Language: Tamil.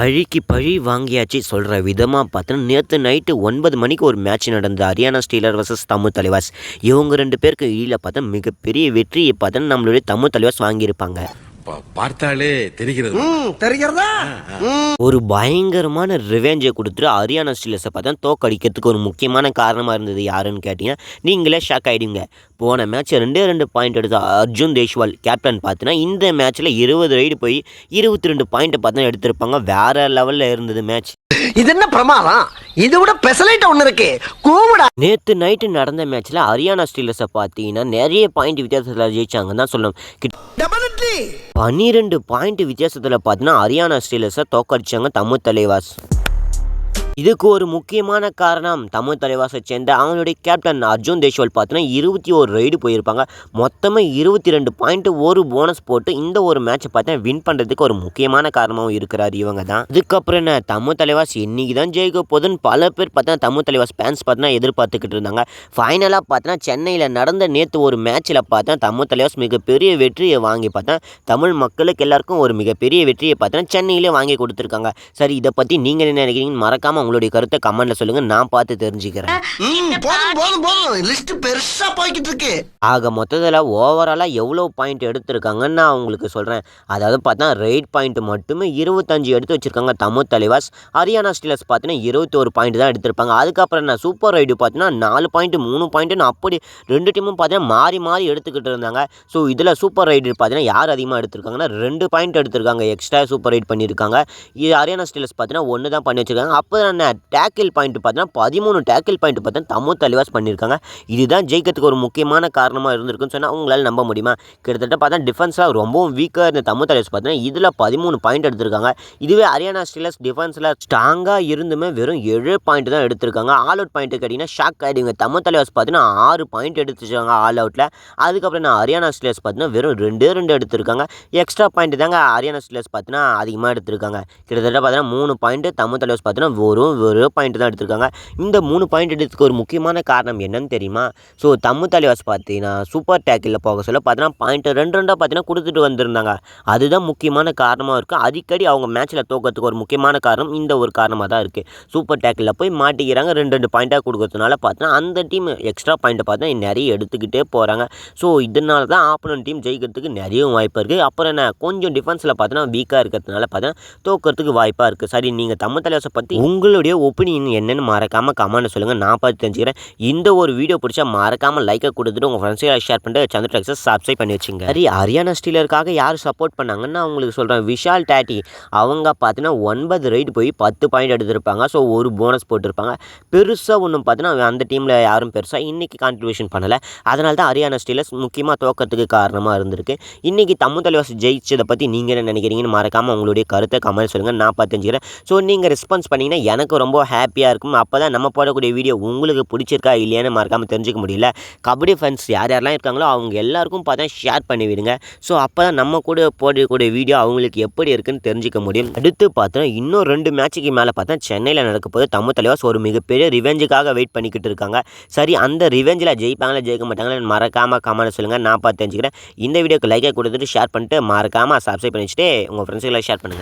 பழிக்கு பழி வாங்கியாச்சு சொல்கிற விதமாக பார்த்தோன்னா நேற்று நைட்டு ஒன்பது மணிக்கு ஒரு மேட்ச் நடந்தது. Haryana steeler versus Tamil Thalaivas. இவங்க ரெண்டு பேருக்கு இடையில் பார்த்தா மிகப்பெரிய வெற்றியை பார்த்தா நம்மளுடைய தமிழ் தலைவாஸ் வாங்கியிருப்பாங்க. பார்த்தாலே தெரிகிறது. ஒரு பயங்கரமான ரிவெஞ்சை கொடுத்துட்டு ஹரியானா ஸ்டீலர்ஸை பார்த்தா தோக்கடிக்கிறதுக்கு ஒரு முக்கியமான காரணமாக இருந்தது யாருன்னு கேட்டிங்கன்னா நீங்களே ஷாக் ஆகிடுங்க போன மேட்ச் ரெண்டே ரெண்டு பாயிண்ட் எடுத்த அர்ஜுன் தேஷ்வால் கேப்டன் பார்த்தீங்கன்னா இந்த மேட்ச்சில் இருபது ரைடு போய் இருபத்தி ரெண்டு பாயிண்ட்டை பார்த்தா எடுத்திருப்பாங்க. வேற லெவலில் இருந்தது மேட்ச் இது என்ன பிரமாதம்? இது விட பெசலைட் ஒண்ணு இருக்கு. கூவுடா. நேற்று நைட்டு நடந்த மேட்ச்சில் ஹரியானா ஸ்டீலர்ஸை பார்த்தீங்கன்னா நிறைய பாயிண்ட் வித்தியாசத்தில் ஜெயிச்சாங்கன்னு தான் சொல்லணும். பன்னிரெண்டு பாயிண்ட் வித்தியாசத்தில் பார்த்தீங்கன்னா ஹரியானா ஸ்டீலர்ஸை தோக்கடிச்சாங்க தமிழ் தலைவாஸ். இதுக்கு ஒரு முக்கியமான காரணம். தமிழ் தலைவாசை சேர்ந்த அவங்களுடைய கேப்டன் அர்ஜுன் தேஷ்வால் பார்த்தீங்கன்னா இருபத்தி ஒரு ரைடு போயிருப்பாங்க. மொத்தமாக இருபத்தி ரெண்டு பாயிண்ட் ஒரு போனஸ் போட்டு இந்த ஒரு மேட்சை பார்த்தா வின் பண்ணுறதுக்கு ஒரு முக்கியமான காரணமாகவும் இருக்கிறார் இவங்க தான். இதுக்கப்புறம் என்ன? தமிழ் தலைவாஸ் இன்னைக்கு தான் ஜெயிக்க போதுன்னு பல பேர் பார்த்தா தமிழ் தலைவாஸ் ஃபேன்ஸ் பார்த்தா எதிர்பார்த்துக்கிட்டு இருந்தாங்க. ஃபைனலாக பார்த்தா சென்னையில் நடந்த நேற்று ஒரு மேட்ச்சில் பார்த்தா தமிழ் தலைவாஸ் மிகப்பெரிய வெற்றியை வாங்கி பார்த்தா தமிழ் மக்களுக்கு எல்லாருக்கும் ஒரு மிகப்பெரிய வெற்றியை பார்த்தா சென்னையிலே வாங்கி கொடுத்துருக்காங்க. சரி இதை பற்றி நீங்கள் என்ன நினைக்கிறீங்கன்னு மறக்காமல் உங்களுடைய கருத்தை கமெண்ட்டில் சொல்லுங்கள் நான் பார்த்து தெரிஞ்சுக்கிறேன். போதும் போதும் லிஸ்ட் பெருசா போய்கிட்டு இருக்கு ஆக மொத்தத்தில் ஓவராலாக எவ்வளோ பாயிண்ட் எடுத்திருக்காங்கன்னு நான் உங்களுக்கு சொல்கிறேன் அதாவது பார்த்தா ரைட் பாயிண்ட் மட்டுமே இருபத்தஞ்சு எடுத்து வச்சுருக்காங்க தமிழ் தலைவாஸ். ஹரியானா ஸ்டீலர்ஸ் பார்த்தீங்கன்னா இருபத்தோரு பாயிண்ட் தான் எடுத்திருப்பாங்க. அதுக்கப்புறம் என்ன சூப்பர் ரைடு பார்த்தீங்கன்னா நாலு பாயிண்ட் மூணு பாயிண்ட்டுன்னு அப்படி ரெண்டு டீமும் பார்த்தீங்கன்னா மாறி மாறி எடுத்துக்கிட்டு இருந்தாங்க. ஸோ இதில் சூப்பர் ரைடு பார்த்தீங்கன்னா யார் அதிகமாக எடுத்திருக்காங்கன்னா ரெண்டு பாயிண்ட் எடுத்திருக்காங்க. எக்ஸ்ட்ரா சூப்பர் ரைட் பண்ணியிருக்காங்க. இது ஹரியானா ஸ்டீலர்ஸ் பார்த்தீங்கன்னா ஒன்று தான் பண்ணி வச்சிருக்காங்க. அப்போ பண்ண டேக்கிள் பாயிண்ட் பார்த்தீங்கன்னா பதிமூணு டேக்கிள் பாயிண்ட் பார்த்தீங்கன்னா தமிழ் தலைவாஸ் பண்ணியிருக்காங்க இதுதான் ஜெயிக்கிறதுக்கு ஒரு முக்கியமான காரணமாக இருந்திருக்குன்னு சொன்னால் உங்களால் நம்ப முடியுமா? கிட்டத்தட்ட பார்த்தா டிஃபென்ஸில் ரொம்பவும் வீக்காக இருந்த தமிழ் தலைவர்ஸ் பார்த்தீங்கன்னா இதில் பதிமூணு பாயிண்ட் எடுத்திருக்காங்க. இதுவே ஹரியானா ஸ்டீலர்ஸ் டிஃபென்ஸில் ஸ்ட்ராங்காக இருந்துமே வெறும் ஏழு பாயிண்ட் தான் எடுத்திருக்காங்க. ஆல் அவுட் பாயிண்ட் கேட்டிங்கன்னா ஷாக் ஆகிடுங்க தமிழ் தலைவர்ஸ் பார்த்தீங்கன்னா ஆறு பாயிண்ட் எடுத்துருக்காங்க ஆல் அவுட்டில் அதுக்கப்புறம் நான் ஹரியானா ஸ்டீலர்ஸ் பார்த்தீங்கன்னா வெறும் ரெண்டே ரெண்டு எடுத்திருக்காங்க. எக்ஸ்ட்ரா பாயிண்ட் தாங்க ஹரியானா ஸ்டீலர்ஸ் பார்த்தீங்கன்னா அதிகமாக எடுத்திருக்காங்க. கிட்டத்தட்ட பார்த்தீங்கன்னா மூணு பாயிண்ட் தமிழ் தலைவர்ஸ் பார்த்தீங்கன்னா வெறும் ஒரு பாயிண்ட் தான் எடுத்திருக்காங்க. இந்த மூணு பாயிண்ட் எடுத்ததுக்கு ஒரு முக்கியமான காரணம் என்னன்னு தெரியுமா? ஸோ தமிழ் தலைவாஸ் பார்த்தீங்கன்னா சூப்பர் டேக்கில் போக சொல்ல பார்த்தீங்கன்னா பாயிண்ட் ரெண்டு ரெண்டாக பார்த்தீங்கன்னா கொடுத்துட்டு வந்திருந்தாங்க. அதுதான் முக்கியமான காரணமாக இருக்குது அடிக்கடி அவங்க மேட்ச்சில் தோக்கிறதுக்கு ஒரு முக்கியமான காரணம் இந்த ஒரு காரணமாக தான் இருக்குது சூப்பர் டேக்கில் போய் மாட்டிக்கிறாங்க. ரெண்டு ரெண்டு பாயிண்ட்டாக கொடுக்கறதுனால பார்த்தீங்கன்னா அந்த டீம் எக்ஸ்ட்ரா பாயிண்ட்டை பார்த்தா நிறைய எடுத்துக்கிட்டே போகிறாங்க ஸோ இதனால தான் ஆப்போனன் டீம் ஜெயிக்கிறதுக்கு நிறைய வாய்ப்பு இருக்குது அப்புறம் என்ன? கொஞ்சம் டிஃபென்ஸில் பார்த்தீங்கன்னா வீக்காக இருக்கிறதுனால பார்த்தீங்கன்னா தோக்கிறதுக்கு வாய்ப்பாக இருக்குது சரி நீங்கள் தமிழ் தலைவாசை பற்றி உங்களுடைய ஒப்பீனியன் என்னென்னு மறக்காமல் கமெண்ட் சொல்லுங்கள் நான் பார்த்து தெரிஞ்சுக்கிறேன். இந்த ஒரு வீடியோ பிடிச்சா மறக்காமல் லைக்கை கொடுத்துட்டு உங்கள் ஃப்ரெண்ட்ஸை ஷேர் பண்ணிட்டு சந்திர டெக்ஸை சப்ஸ்கிரைப் பண்ணி வச்சுங்க. சரி ஹரியானா ஸ்டீலருக்காக யார் சப்போர்ட் பண்ணாங்கன்னு நான் உங்களுக்கு சொல்கிறேன் விஷால் டேட்டி. அவங்க பார்த்தீங்கன்னா ஒன்பது ரைடு போய் பத்து பாயிண்ட் எடுத்திருப்பாங்க. ஸோ ஒரு போனஸ் போட்டிருப்பாங்க. பெருசாக ஒன்றும் பார்த்தீங்கன்னா அந்த டீமில் யாரும் பெருசாக இன்றைக்கி கான்ட்ரிபியூஷன் பண்ணலை. அதனால தான் ஹரியானா ஸ்டீலர்ஸ் முக்கியமாக தோக்கத்துக்கு காரணமாக இருந்திருக்கு. இன்றைக்கி தமிழ் தலைவாசி ஜெயிச்சதை பற்றி நீங்கள் என்ன நினைக்கிறீங்கன்னு மறக்காமல் உங்களுடைய கருத்தை கமெண்ட் சொல்லுங்கள் நான் பார்த்து தெரிஞ்சுக்கிறேன். ஸோ நீங்கள் ரெஸ்பான்ஸ் பண்ணிங்கன்னா எனக்கு ரொம்ப ஹாப்பியாக இருக்கும். அப்போ தான் நம்ம போடக்கூடிய வீடியோ உங்களுக்கு பிடிச்சிருக்கா இல்லையான்னு மறக்காமல் தெரிஞ்சுக்க முடியல. கபடி ஃபேன்ஸ் யார் யாரெல்லாம் இருக்காங்களோ அவங்க எல்லாருக்கும் பார்த்தா ஷேர் பண்ணிவிடுங்க ஸோ அப்போ தான் நம்ம கூட போடக்கூடிய வீடியோ அவங்களுக்கு எப்படி இருக்குன்னு தெரிஞ்சுக்க முடியும். அடுத்து பார்த்தோன்னா இன்னும் ரெண்டு மேட்சுக்கு மேலே பார்த்தா சென்னையில் நடக்க போது தமிழ் தலைவாஸ் ஒரு மிகப்பெரிய ரிவெஞ்சுக்காக வெயிட் பண்ணிக்கிட்டு இருக்காங்க. சரி அந்த ரிவெஞ்சில் ஜெயிப்பாங்களா ஜெயிக்க மாட்டாங்களா மறக்காமல் கமெண்ட் சொல்லுங்கள் நான் பார்த்து தெரிஞ்சுக்கிறேன். இந்த வீடியோக்கு லைக்கை கொடுத்துட்டு ஷேர் பண்ணிட்டு மறக்காமல் சப்ஸ்கிரைப் பண்ணி வச்சுட்டு உங்கள் ஃப்ரெண்ட்ஸுக்கெல்லாம் ஷேர் பண்ணுங்கள்